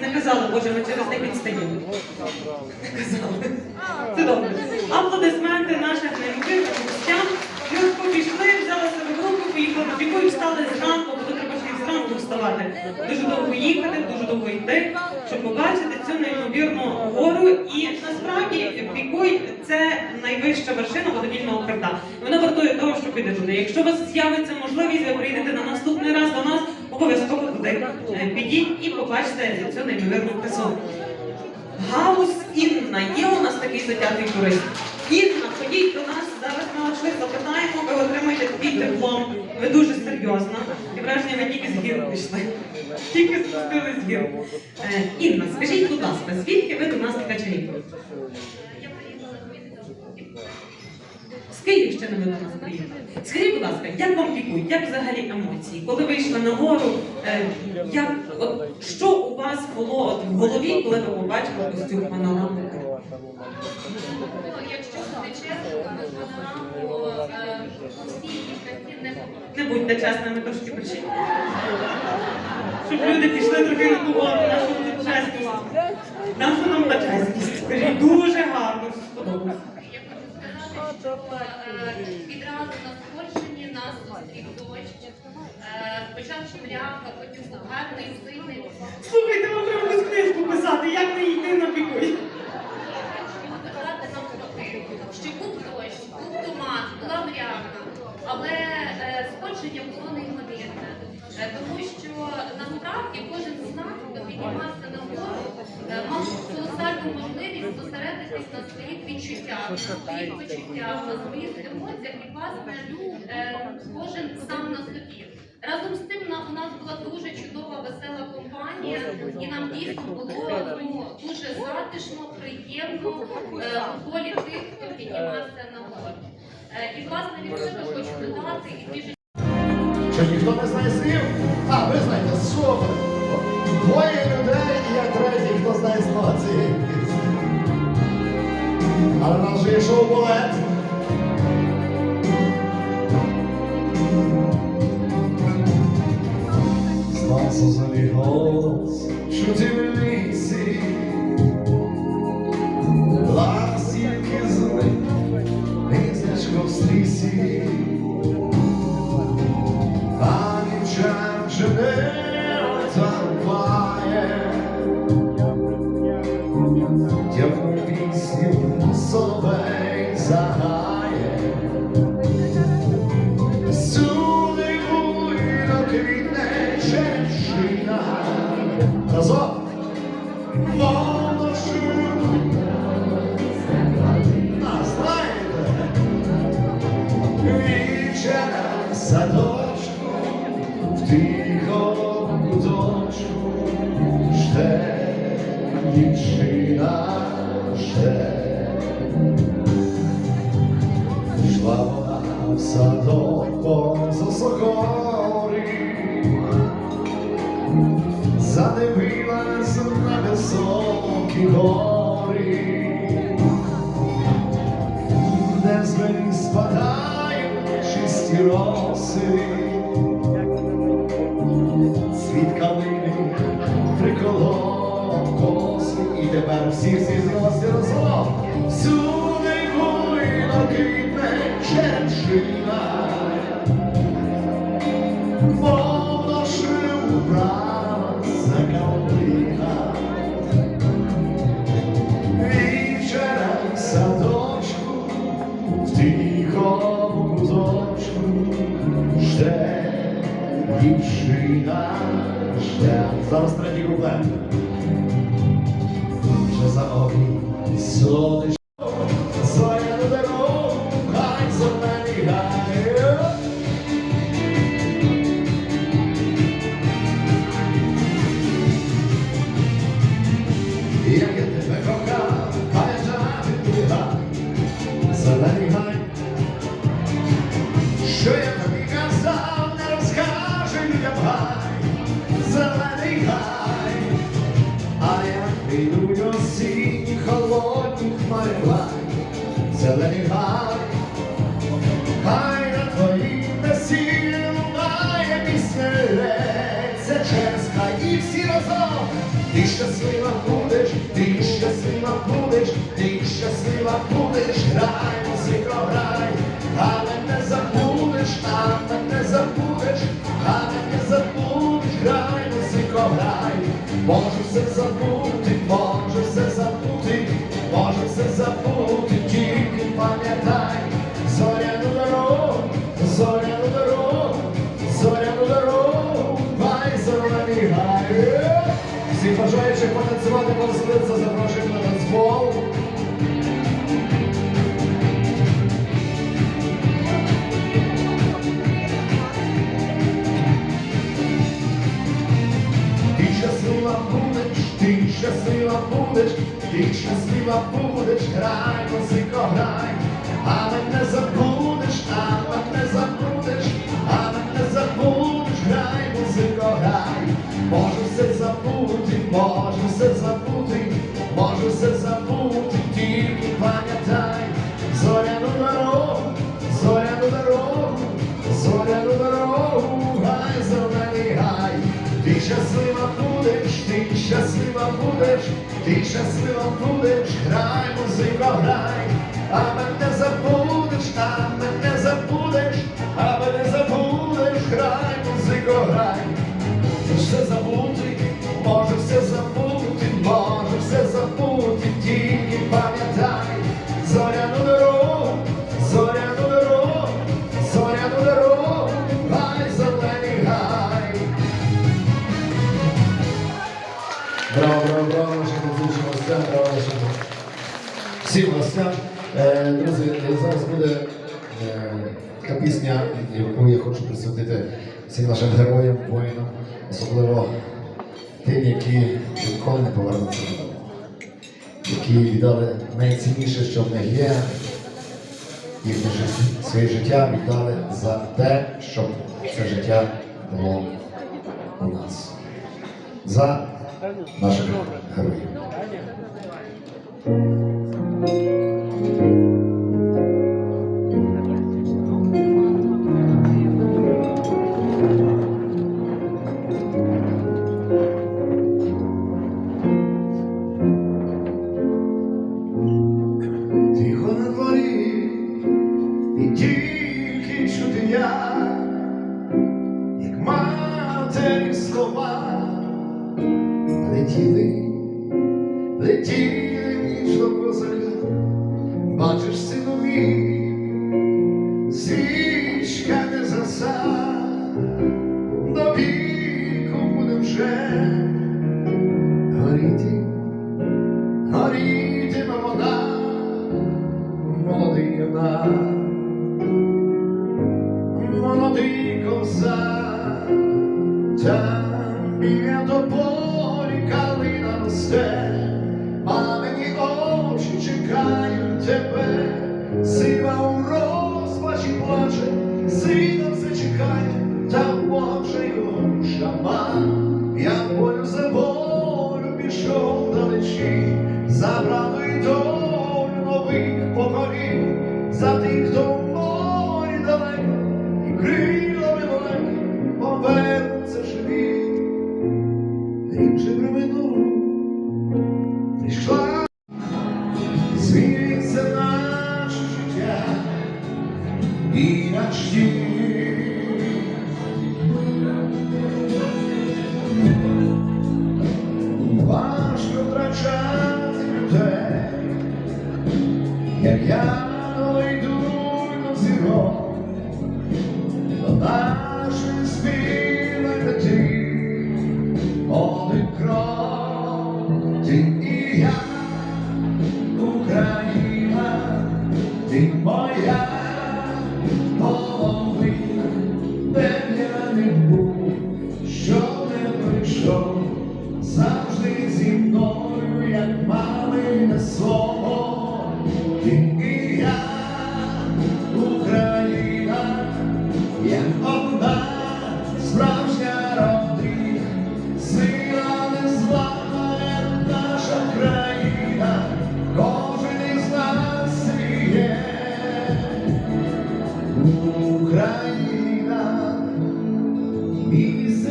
не казали, боже, ми через них відстаємо. Не казали. Це добре. Аплодисменти наших неймовірних гостям. І от взяли себе в руку, поїхали на піку і встали зранку, бо тут треба ще зранку вставати. Дуже довго їхати, дуже довго йти, щоб побачити цю неймовірну гору. І насправді Пікуй це найвища вершина вододільного хребта. Вона вартує того, щоб піти туди. Якщо у вас з'явиться можливість, ви приїдете на наступний раз до нас, обов'язково туди підіть і побачите цю неймовірну красу. Гаус Інна. Є у нас такий затятий турист. Інна, ходіть до нас, зараз ми вас запитаємо, ви отримаєте такий диплом. Ви дуже серйозна. І враження, ви тільки з гір пішли. Тільки спустили з гір. Е, Інна, скажіть, будь ласка, звідки ви до нас ткачарі? З Київщини ви до нас приїхали. Скажіть, будь ласка, як вам пікують? Як взагалі емоції? Коли вийшли на гору, е, як, от, що у вас було от, в голові, коли ви побачили ось цю панораму? Якщо бути чесно, то панораму у всій не. Не будьте чесними, трошки причини. Щоб люди пішли трохи на гору, нашу чесність. Нашу нам та чесність. Скажіть, дуже гарно, сподобалось. Я хочу сказати, що е, відразу на сходженні нас зустрів дощ. Е, Спочатку мряка, потім гарний, сильний. Слухайте, вам треба якусь книжку писати, як не йти на нам таки, що був дощ, був туман, була мряка, але е, сходження було неймовірне. Е, Тому що насправді кожен з нас, піднімався на гору, е, мав колосальну можливість зосередитись на своїх відчуттях, на своїх почуттях, на своїх емоціях і власне е, кожен сам на собі. Разом з тим на- у нас була дуже чудова, весела компанія, і нам дійсно було ну, дуже затишно, приємно е, у колі тих, хто піднімався на гору. Е, І власне від себе хочу додати і більше Що ніхто не знає слів? А, ви знаєте, супер. Двоє людей і я третій, хто знає слова цієї пісні. Але в нас же є шоу балет. За мій голос, чути Тягну пісню соловей загає. Всюди буйно квітне черешина. Разом! Мовно А, знаєте? Вечера в садочку, в дівчина, жде. Йшла вона в садок по сокорі, задивилась на високі гори. Де з спадають чисті роси, всі всі зрості разом, всюди буйно квітне черешина, мовно шиубрана закалина. Вечера в садочку, в тихому куточку жде дівчина, жде. Зараз третій куплет. Сонечко, дорогу, зелені гає. Як я тебе кохав, туга, зелений гай. Я тобі казав, не розкаже людям гай, зелений гай. А як прийдуть осінні холодні хмари гай, зелений гай. Хай на твоїм весіллі лунає пісня лється через хай і всі разом, і щаслива будеш, ти щаслива будеш, ти щаслива будеш, грай, музико, грай, а мене забудеш, а мене забудеш, а мене забудеш, грай, музико, грай, можу щаслива будеш, грай, музико, грай, а мене забудеш, а мене забудеш, а мене забудеш, грай, музико, грай, можу все забути, можу все забути, можу все забути, тільки пам'ятай, зоряну дорогу, зоряну дорогу, зоряну дорогу, гай, зелений гай. Ти щаслива будеш, ти щаслива будеш, ти щаслива будеш, музико, грай, а мене забудеш, а мене забудеш, а мене забудеш, грай, музико, грай. Все забути, може все забути, може все забути, тільки пам'ятай, зоряну дорогу, зоряну дорогу, зоряну дорогу, гай, зелений гай. Браво, браво, браво, нашим музичним гостям, браво нашим всім гостям. Е, Друзі, зараз буде е, така пісня, яку я хочу присвятити всім нашим героям, воїнам, особливо тим, які ніколи не повернуться додому, які віддали найцінніше, що в них є, їхнє своє життя віддали за те, щоб це життя було у нас. За наших героїв. Тихо на сива у розпачі плаче, сина все чекає, та Боже його шаман. Я болю за болю пішов далечі, за правду і долю нових поколінь, за тих, хто в морі далеко, і крилами далеко повернуться живі. Рік же проминув, прийшла, до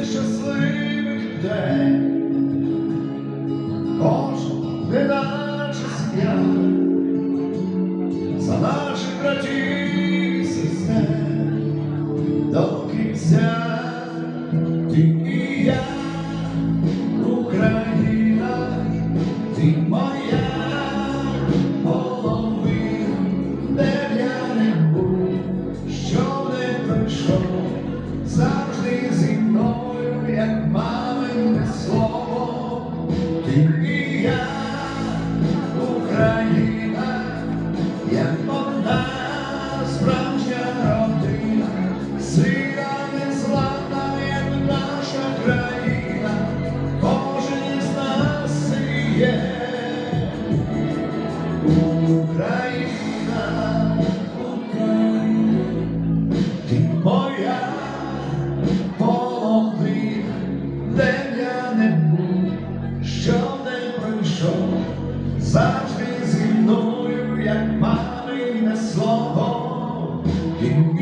щасливих людей,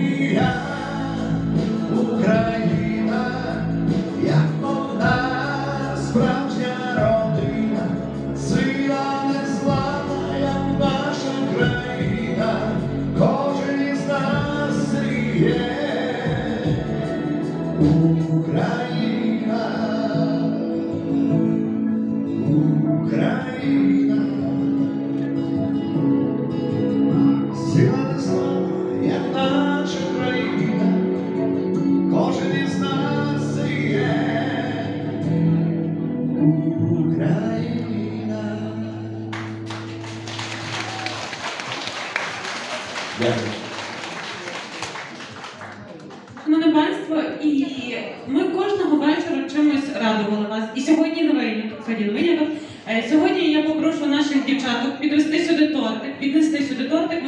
We have сьогодні я попрошу наших дівчаток підвести сюди тортик, піднести сюди тортик.